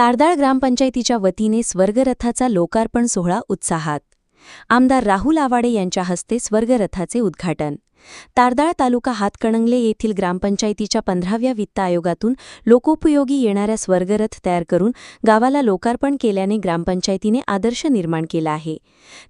तारदाळ ग्रामपंचायतीच्या वतीने स्वर्गरथाचा लोकार्पण सोहळा उत्साहात. आमदार राहुल आवाडे यांच्या हस्ते स्वर्गरथाचे उद्घाटन. तारदाळ तालुका हातकणंगले येथील ग्रामपंचायतीच्या पंधराव्या वित्त आयोगातून लोकोपयोगी येणाऱ्या स्वर्गरथ तयार करून गावाला लोकार्पण केल्याने ग्रामपंचायतीने आदर्श निर्माण केला आहे.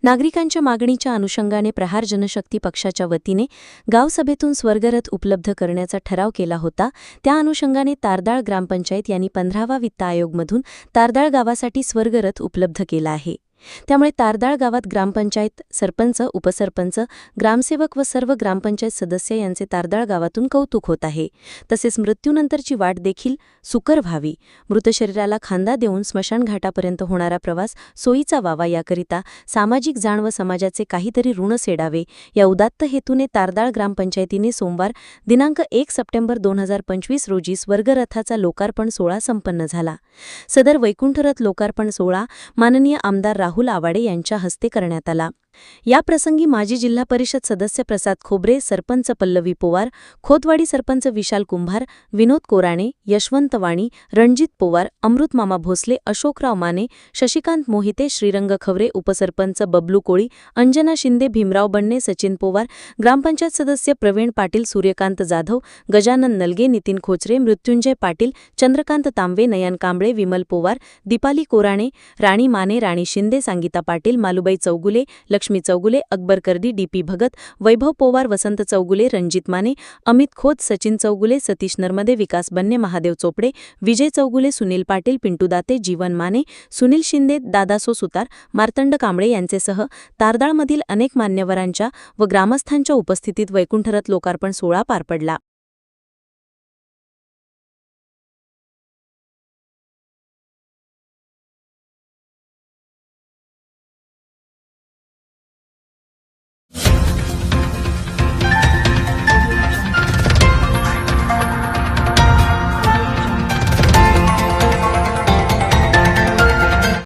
नागरिकांच्या मागणीच्या अनुषंगाने प्रहार जनशक्ती पक्षाच्या वतीने गावसभेतून स्वर्गरथ उपलब्ध करण्याचा ठराव केला होता. त्या अनुषंगाने तारदाळ ग्रामपंचायत यांनी पंधरावा वित्त आयोगमधून तारदाळ गावासाठी स्वर्गरथ उपलब्ध केला आहे. त्यामुळे तारदाळ गावात ग्रामपंचायत सरपंच उपसरपंच ग्रामसेवक व सर्व ग्रामपंचायत सदस्य यांचे तारदाळ गावातून कौतुक होत आहे. तसेच मृत्यूनंतरची वाट देखील सुकर व्हावी. मृत शरीराला खांदा देऊन स्मशानघाटापर्यंत होणारा प्रवास सोयीचा व्हावा याकरिता सामाजिक जाण व समाजाचे काहीतरी ऋण सेडावे. या उदात्त हेतूने तारदाळ ग्रामपंचायतीने सोमवार दिनांक एक सप्टेंबर दोन हजार पंचवीस रोजी स्वर्गरथाचा लोकार्पण सोहळा संपन्न झाला. सदर वैकुंठरथ लोकार्पण सोहळा माननीय आमदार राहुल आवाडे यांच्या हस्ते करण्यात आला. याप्रसंगी माजी जिल्हा परिषद सदस्य प्रसाद खोबरे सरपंच पल्लवी पोवार खोतवाडी सरपंच विशाल कुंभार विनोद कोराणे यशवंत वाणी रणजित पोवार अमृतमामा भोसले अशोकराव माने शशिकांत मोहिते श्रीरंग खवरे उपसरपंच बबलू कोळी अंजना शिंदे भीमराव बन्ने सचिन पोवार ग्रामपंचायत सदस्य प्रवीण पाटील सूर्यकांत जाधव गजानन नलगे नितीन खोचरे मृत्युंजय पाटील चंद्रकांत तांबे नयन कांबळे विमल पोवार दीपाली कोराणे राणी माने राणी शिंदे सांगीता पाटील मालुबाई चौगुले लक्ष्मी चौगुले अकबर कर्दी डीपी भगत वैभव पोवार वसंत चौगुले रणजित माने अमित खोत सचिन चौगुले सतीश नर्मदे विकास बन्ने महादेव चोपडे विजय चौगुले सुनील पाटील पिंटू दाते जीवन माने सुनील शिंदे दादासो सुतार मार्तंड कांबळे यांचेसह तारदाळमधील अनेक मान्यवरांच्या व ग्रामस्थांच्या उपस्थितीत वैकुंठरथ लोकार्पण सोहळा पार पडला.